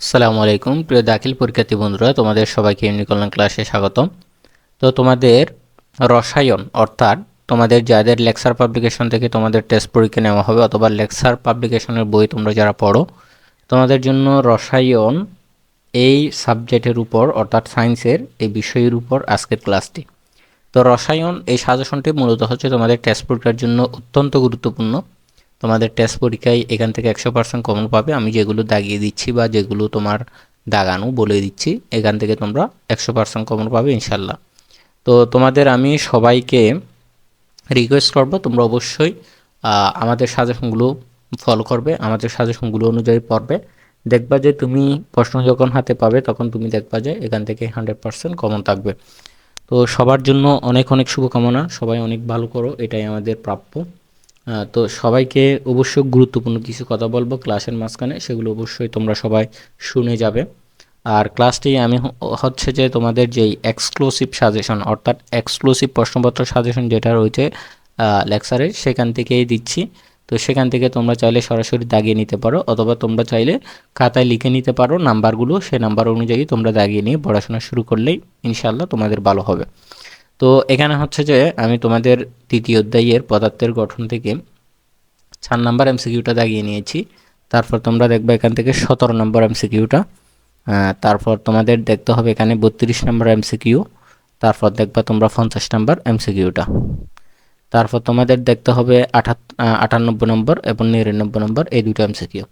আসসালামু আলাইকুম, প্রিয় দাখিল পরীক্ষার্থী বন্ধুরা, তোমাদের সবাইকে ইউনিকল্যাণ ক্লাসে স্বাগতম। তো তোমাদের রসায়ন, অর্থাৎ তোমাদের যাদের লেকচার পাবলিকেশন থেকে তোমাদের টেস্ট পরীক্ষা নেওয়া হবে অথবা লেকচার পাবলিকেশনের বই তোমরা যারা পড়ো, তোমাদের জন্য রসায়ন এই সাবজেক্টের উপর, অর্থাৎ সায়েন্সের এই বিষয়ের উপর আজকের ক্লাসটি। তো রসায়ন এই সাজেশনটি মূলত হচ্ছে তোমাদের টেস্ট পরীক্ষার জন্য অত্যন্ত গুরুত্বপূর্ণ। তোমাদের টেস্ট পরীক্ষায় এখান থেকে একশো পার্সেন্ট কমন পাবে। আমি যেগুলো দাগিয়ে দিচ্ছি বা যেগুলো তোমার দাগানো বলে দিচ্ছি, এখান থেকে তোমরা একশো পার্সেন্ট কমন পাবে ইনশাল্লাহ। তো তোমাদের আমি সবাইকে রিকোয়েস্ট করব, তোমরা অবশ্যই আমাদের সাজেশনগুলো ফলো করবে, আমাদের সাজেশনগুলো অনুযায়ী পড়বে। দেখবা যে তুমি প্রশ্ন যখন হাতে পাবে, তখন তুমি দেখবা যে এখান থেকে হান্ড্রেড পার্সেন্ট কমন থাকবে। তো সবার জন্য অনেক অনেক শুভকামনা, সবাই অনেক ভালো করো, এটাই আমাদের প্রাপ্য। তো সবাইকে অবশ্যই গুরুত্বপূর্ণ কিছু কথা বলব ক্লাসের মাঝখানে, সেগুলো অবশ্যই তোমরা সবাই শুনে যাবে। আর ক্লাসটি আমি হচ্ছে যে তোমাদের যেই এক্সক্লুসিভ সাজেশন অর্থাৎ এক্সক্লুসিভ প্রশ্নপত্র সাজেশন যেটা রয়েছে লেকচারে সেখান থেকেই দিচ্ছি। তো সেখান থেকে তোমরা চাইলে সরাসরি দাগিয়ে নিতে পারো, অথবা তোমরা চাইলে খাতায় লিখে নিতে পারো নাম্বারগুলো সেই নাম্বার অনুযায়ী তোমরা দাগিয়ে নিয়ে পড়াশোনা শুরু করলেই ইনশাল্লাহ তোমাদের ভালো হবে। তো এখানে হচ্ছে যে আমি তোমাদের তৃতীয় অধ্যায়ের পদার্থের গঠন থেকে চার নাম্বার এমসিকিউটা দাগিয়ে নিয়েছি। তারপর তোমরা দেখবে এখান থেকে সতেরো নম্বর এমসিকিউটা। তারপর তোমাদের দেখতে হবে এখানে বত্রিশ নম্বর এমসিকিউ। তারপর দেখবা তোমরা পঞ্চাশ নম্বর এমসিকিউটা। তারপর তোমাদের দেখতে হবে আঠাত আটানব্বই নম্বর এবং নিরানব্বই নম্বর এই দুটো এমসিকিউ।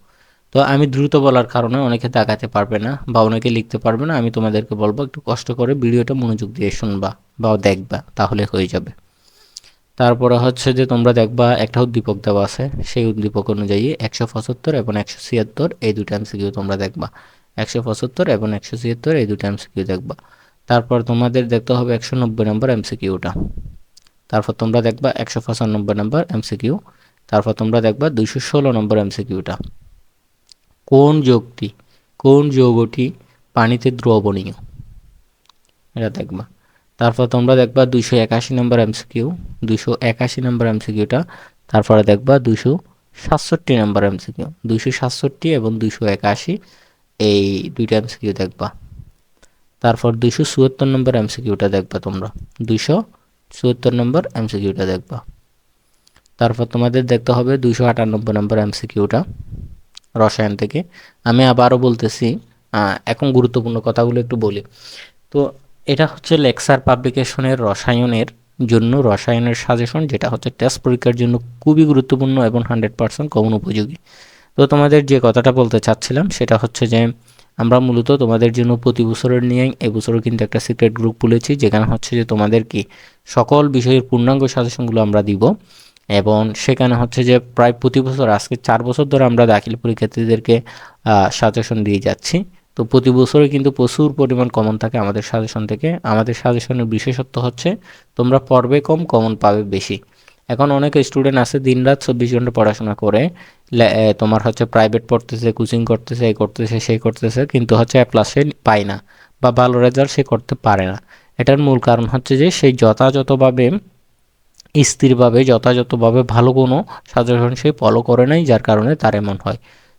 তো আমি দ্রুত বলার কারণে অনেকে দেখাতে পারবে না বা অনেকে লিখতে পারবে না, আমি তোমাদেরকে বলব একটু কষ্ট করে ভিডিওটা মনোযোগ দিয়ে শুনবা বা দেখবা, তাহলে হয়ে যাবে। তারপরে হচ্ছে যে তোমরা দেখবা একটা উদ্দীপক দেওয়া আছে, সেই উদ্দীপক অনুযায়ী একশো পঁচাত্তর এবং একশো ছিয়াত্তর এই দুটো এমসিকিউ তোমরা দেখবা। একশো পঁচাত্তর এবং একশো ছিয়াত্তর এই দুটো এমসিকিউ দেখবা। তারপর তোমাদের দেখতে হবে একশো নব্বই নম্বর এমসিকিউটা তারপর তোমরা দেখবা একশো পঁচানব্বই নম্বর এমসিকিউ তারপর তোমরা দেখবা দুইশো ষোলো নম্বর এমসিকিউটা কোন যোগটি কোন যৌগটি পানিতে দ্রবণীয়? এটা দেখবা। তারপর তোমরা দেখবা দুইশো একাশি নম্বর এমসিকিউ দুইশো একাশি নম্বর এমসিকিউটা তারপরে দেখবা দুইশো সাতষট্টি নম্বর এমসিকিউ দুইশো সাতষট্টি এবং দুইশো একাশি, এই দুইটা এমসিকিউ দেখবা। তারপর দুইশো চুয়াত্তর নম্বর এমসিকিউটা দেখবা তোমরা। দুইশো চুয়াত্তর নম্বর এমসিকিউটা দেখবা। তারপর তোমাদের দেখতে হবে দুইশো আটানব্বই নম্বর এমসিকিউটা রসায়ন থেকে। আমি আবারও বলতেছি এখন গুরুত্বপূর্ণ কথাগুলো একটু বলি। তো এটা হচ্ছে লেকচার পাবলিকেশনের রসায়নের জন্য রসায়নের সাজেশন, যেটা হচ্ছে টেস্ট পরীক্ষার জন্য খুবই গুরুত্বপূর্ণ এবং হান্ড্রেড পার্সেন্ট কমন উপযোগী। তো তোমাদের যে কথাটা বলতে চাচ্ছিলাম, সেটা হচ্ছে যে আমরা মূলত তোমাদের জন্য প্রতি বছরের নিয়ে এবছরও কিন্তু একটা সিক্রেট গ্রুপ খুলেছি, যেখানে হচ্ছে যে তোমাদের কি সকল বিষয়ের পূর্ণাঙ্গ সাজেশনগুলো আমরা দিব। এবং সেখানে হচ্ছে যে প্রায় প্রতি বছর, আজকে চার বছর ধরে আমরা দাখিল পরীক্ষার্থীদেরকে সাজেশন দিয়ে যাচ্ছি। তো প্রতি বছরে কিন্তু প্রচুর পরিমাণ কমন থাকে আমাদের সাজেশন থেকে। আমাদের সাজেশনের বিশেষত্ব হচ্ছে, তোমরা পড়বে কম কমন পাবে বেশি। এখন অনেক স্টুডেন্ট আছে দিন রাত চব্বিশ ঘণ্টা পড়াশোনা করে। তোমার হচ্ছে প্রাইভেট পড়তেছে কোচিং করতেছে এই করতেছে সেই করতেছে, কিন্তু হচ্ছে প্লাস সে পায় না বা ভালো রেজাল্ট সে করতে পারে না। এটার মূল কারণ হচ্ছে যে সেই যথাযথভাবে স্থিরভাবে, যথাযথভাবে ভালো কোনো সাজেশন সে ফলো করে নাই, যার কারণে তার এমন হয়।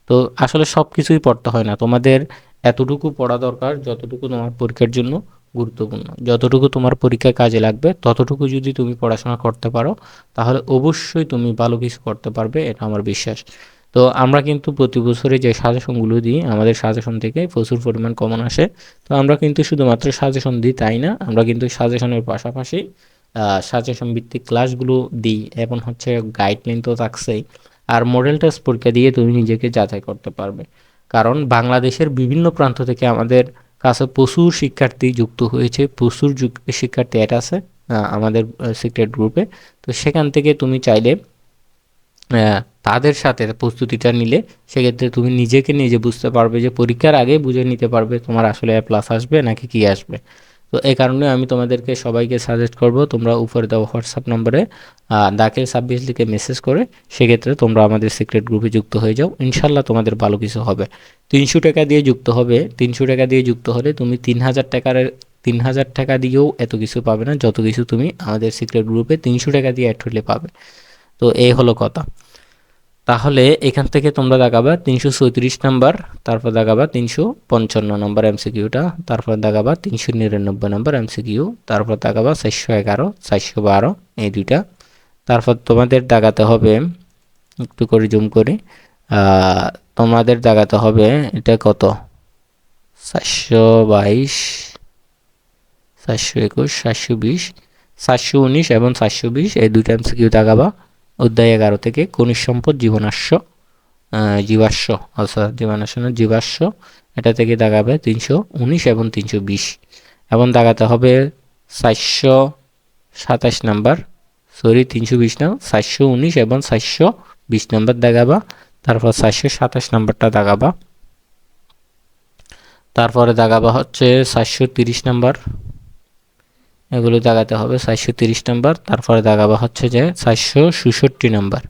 তো আসলে সব কিছুই পড়তে হয় না। তোমাদের এতটুকু পড়া দরকার, যতটুকু তোমার পরীক্ষার জন্য গুরুত্বপূর্ণ। যতটুকু তোমার পরীক্ষায় কাজে লাগবে, ততটুকু যদি তুমি পড়াশোনা করতে পারো, তাহলে অবশ্যই তুমি ভালো কিছু করতে পারবে, এটা আমার বিশ্বাস। তো আমরা কিন্তু প্রতি বছরে যে সাজেশনগুলো দিই, আমাদের সাজেশন থেকে প্রচুর পরিমাণ কমন আসে। তো আমরা কিন্তু শুধুমাত্র সাজেশন দিই, তাই না? আমরা কিন্তু সাজেশনের পাশাপাশি সাজেশন ভিত্তিক ক্লাসগুলো দিই এবং হচ্ছে গাইডলাইন তো থাকছেই। আর মডেল টেস্ট পরীক্ষা দিয়ে তুমি নিজেকে যাচাই করতে পারবে। কারণ বাংলাদেশের বিভিন্ন প্রান্ত থেকে আমাদের কাছে প্রচুর শিক্ষার্থী যুক্ত হয়েছে, প্রচুর শিক্ষার্থী অ্যাড আছে আমাদের সিক্রেট গ্রুপে তো সেখান থেকে তুমি চাইলে তাদের সাথে প্রস্তুতিটা নিলে, সেক্ষেত্রে তুমি নিজেকে নিজে বুঝতে পারবে যে পরীক্ষার আগে বুঝে নিতে পারবে তোমার আসলে প্লাস আসবে নাকি কি আসবে। তো এই কারণে আমি তোমাদেরকে সবাইকে সাজেস্ট করব, তোমরা উপরে দেওয়া হোয়াটসঅ্যাপ নম্বরে দাখিল ছাব্বিশ লিখে মেসেজ করে, সেক্ষেত্রে তোমরা আমাদের সিক্রেট গ্রুপে যুক্ত হয়ে যাও। ইনশাল্লাহ তোমাদের ভালো কিছু হবে। তিনশো টাকা দিয়ে যুক্ত হবে, তিনশো টাকা দিয়ে যুক্ত হলে তুমি তিন হাজার টাকার, তিন হাজার টাকা দিয়েও এত কিছু পাবে না, যত কিছু তুমি আমাদের সিক্রেট গ্রুপে তিনশো টাকা দিয়ে অ্যাড হলে পাবে। তো এই হলো কথা। তাহলে এখান থেকে তোমরা দেখাবা তিনশো চৌত্রিশ নাম্বার, তারপর দেখাবা তিনশো পঞ্চান্ন নম্বর এমসিকিউটা, তারপর দেখাবা তিনশো নিরানব্বই নম্বর এমসিকিউ, তারপর দেখাবা চারশো এগারো, চারশো বারো, এই দুইটা। তারপর তোমাদের দেখাতে হবে, একটু করে জুম করি তোমাদের দেখাতে হবে এটা কত? চারশো বাইশ, চারশো একুশ, চারশো বিশ, চারশো উনিশ এবং চারশো বিশ, এই দুইটা এমসিকিউ দেখাবা। অধ্যায় এগারো থেকে খনিজ সম্পদ জীবনাশ্য আহ, জীবাশ্ম আচ্ছা জীবনাশ্য না জীবাশ্ম এটা থেকে দেখাবে তিনশো উনিশ এবং তিনশো বিশ। এবং দেখাতে হবে চারশো সাতাশ নাম্বার সরি তিনশো বিশ না চারশো উনিশ এবং চারশো বিশ নাম্বার দেখাবা তারপর চারশো সাতাশ নাম্বারটা দেখাবা তারপরে দেখাবা হচ্ছে চারশো তিরিশ নাম্বার। এগুলো দেখাতে হবে চারশো তিরিশ নম্বর, তারপরে দেখাবা হচ্ছে যে চারশো ষষট্টি নম্বর,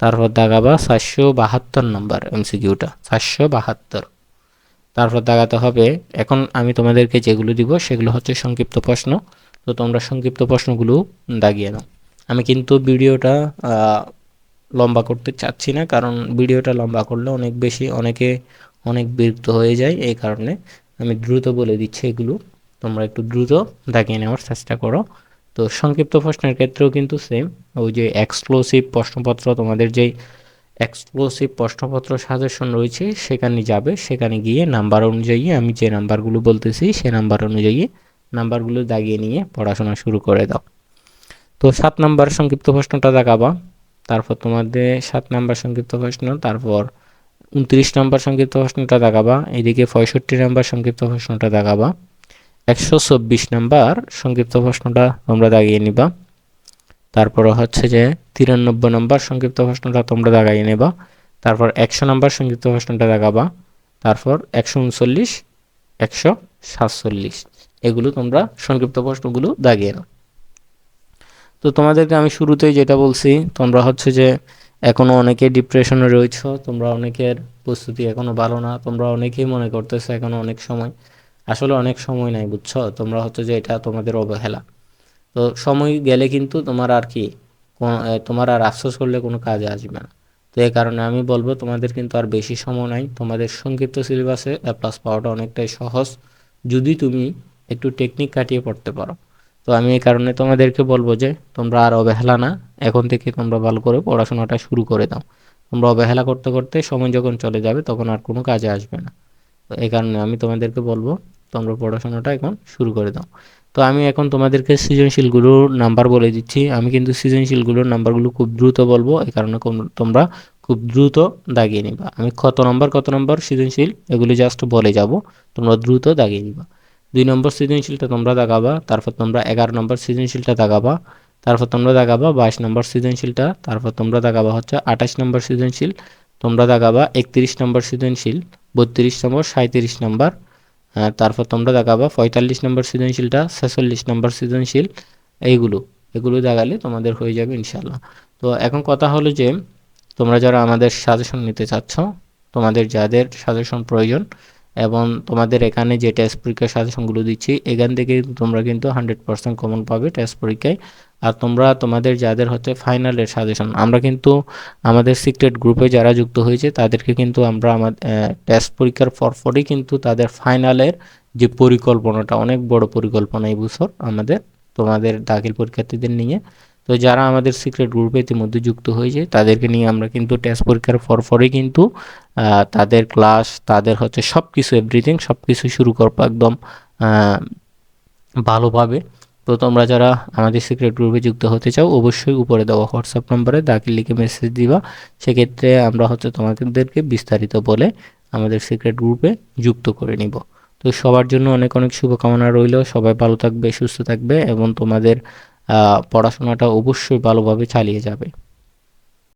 তারপর দেখাবা চারশো বাহাত্তর নাম্বার এমসিকিউটা, চারশো বাহাত্তর। তারপর দেখাতে হবে, এখন আমি তোমাদেরকে যেগুলো দিব সেগুলো হচ্ছে সংক্ষিপ্ত প্রশ্ন, তো তোমরা সংক্ষিপ্ত প্রশ্নগুলো দাগিয়ে নাও। আমি কিন্তু ভিডিওটা লম্বা করতে চাচ্ছি না, কারণ ভিডিওটা লম্বা করলে অনেক বেশি, অনেকে অনেক বিরক্ত হয়ে যায়, এই কারণে আমি দ্রুত বলে দিচ্ছি এগুলো। তোমরা একটু দ্রুত দাগিয়ে নেওয়ার চেষ্টা করো। তো সংক্ষিপ্ত প্রশ্নের ক্ষেত্রেও কিন্তু সেম ওই যে এক্সক্লুসিভ প্রশ্নপত্র, তোমাদের যেই এক্সক্লুসিভ প্রশ্নপত্র সাজেশন রয়েছে, সেখানে যাবে, সেখানে গিয়ে নাম্বার অনুযায়ী আমি যে নাম্বারগুলো বলতেছি, সে নাম্বার অনুযায়ী নাম্বারগুলো দাগিয়ে নিয়ে পড়াশোনা শুরু করে দাও। তো সাত নাম্বার সংক্ষিপ্ত প্রশ্নটা দেখাবা। তারপর তোমাদের সাত নাম্বার সংক্ষিপ্ত প্রশ্ন, তারপর উনত্রিশ নাম্বার সংক্ষিপ্ত প্রশ্নটা দেখাবা। এদিকে পঁয়ষট্টি নাম্বার সংক্ষিপ্ত প্রশ্নটা দেখাবা। একশো চব্বিশ নাম্বার সংক্ষিপ্ত প্রশ্নটা তোমরা দাগিয়ে নিবা। তারপর হচ্ছে যে তিরানব্বই নম্বর সংক্ষিপ্ত প্রশ্নটা তোমরা দাগাইয়ে নেবা। তারপর একশো নম্বর সংক্ষিপ্ত প্রশ্নটা দাগাবা। তারপর একশো উনচল্লিশ, একশো সাতচল্লিশ, এগুলো তোমরা সংক্ষিপ্ত প্রশ্নগুলো দাগিয়ে নাও। তো তোমাদেরকে আমি শুরুতেই যেটা বলছি, তোমরা হচ্ছে যে এখনও অনেকে ডিপ্রেশনে রয়েছো, তোমরা অনেকের প্রস্তুতি এখনও ভালো না, তোমরা অনেকেই মনে করতেছো এখনও অনেক সময় আসলে অনেক সময় নাই, বুঝছ? তোমরা হচ্ছে যে এটা তোমাদের অবহেলা। তো সময় গেলে কিন্তু তোমার আর কি তোমার আর আফসোস করলে কোনো কাজে আসবে না। তো এই কারণে আমি বলব, তোমাদের কিন্তু আর বেশি সময় নাই। তোমাদের সংক্ষিপ্ত সিলেবাসে প্লাস পাওয়াটা অনেকটাই সহজ। যদি তুমি একটু টেকনিক কাটিয়ে পড়তে পারো। তো আমি এই কারণে তোমাদেরকে বলব যে, তোমরা আর অবহেলা না। এখন থেকে তোমরা ভালো করে পড়াশোনাটা শুরু করে দাও। তোমরা অবহেলা করতে করতে সময় যখন চলে যাবে, তখন আর কোনো কাজে আসবে না। তো এই কারণে আমি তোমাদেরকে বলব তোমরা পড়াশোনাটা এখন শুরু করে দাও। তো আমি এখন তোমাদেরকে সৃজনশীলগুলোর নাম্বার বলে দিচ্ছি। আমি কিন্তু সৃজনশীলগুলোর নাম্বারগুলো খুব দ্রুত বলব, এই কারণে তোমরা খুব দ্রুত দাগিয়ে নিবা। আমি কত নম্বর কত নম্বর সৃজনশীল, এগুলো জাস্ট বলে যাব, তোমরা দ্রুত দাগিয়ে নিবা। দুই নম্বর সৃজনশীলটা তোমরা দাগাবা, তারপর তোমরা এগারো নম্বর সৃজনশীলটা দাগাবা, তারপর তোমরা দাগাবা বাইশ নম্বর সৃজনশীলটা, তারপর তোমরা দাগাবা হচ্ছে আঠাশ নম্বর সৃজনশীল, তোমরা দাগাবা একত্রিশ নম্বর সৃজনশীল, বত্রিশ নম্বর সাঁত্রিশ নম্বর তারপর তোমরা দেখাবা পঁয়তাল্লিশ নম্বর সৃজনশীলটা, ছেচল্লিশ নম্বর সৃজনশীল, এইগুলো। এগুলো দেখালে তোমাদের হয়ে যাবে ইনশাল্লাহ তো এখন কথা হলো যে, তোমরা যারা আমাদের সাজেশন নিতে চাচ্ছ, তোমাদের যাদের সাজেশন প্রয়োজন এবং তোমাদের এখানে যে টেস্ট পরীক্ষার সাজেশনগুলো দিচ্ছি, এখান থেকে তোমরা কিন্তু হান্ড্রেড পার্সেন্ট কমন পাবে টেস্ট পরীক্ষায়। আর তোমরা তোমাদের যাদের হচ্ছে ফাইনালের সাজেশন আমরা কিন্তু আমাদের সিক্রেট গ্রুপে যারা যুক্ত হয়েছে, তাদেরকে কিন্তু আমরা আমাদের টেস্ট পরীক্ষার পরপরই কিন্তু তাদের ফাইনালের যে পরিকল্পনাটা, অনেক বড় পরিকল্পনা এই বছর আমাদের, তোমাদের দাখিল পরীক্ষার্থীদের নিয়ে। তো যারা আমাদের সিক্রেট গ্রুপে ইতিমধ্যে যুক্ত হয়েছে, তাদেরকে নিয়ে আমরা কিন্তু টেস্ট পরীক্ষার পরপরই কিন্তু তাদের ক্লাস তাদের হচ্ছে সব কিছু এভরিথিং সব কিছু শুরু করব একদম ভালোভাবে। তো তোমরা যারা আমাদের সিক্রেট গ্রুপে যুক্ত হতে চাও, অবশ্যই উপরে দেওয়া হোয়াটসঅ্যাপ নম্বরে দাখিল লিখে মেসেজ দিবা। সেক্ষেত্রে আমরা হচ্ছে তোমাদেরকে বিস্তারিত বলে আমাদের সিক্রেট গ্রুপে যুক্ত করে নিব। তো সবার জন্য অনেক অনেক শুভকামনা রইল। সবাই ভালো থাকবে, সুস্থ থাকবে এবং তোমাদের পড়াশোনাটা অবশ্যই ভালোভাবে চালিয়ে যাবে।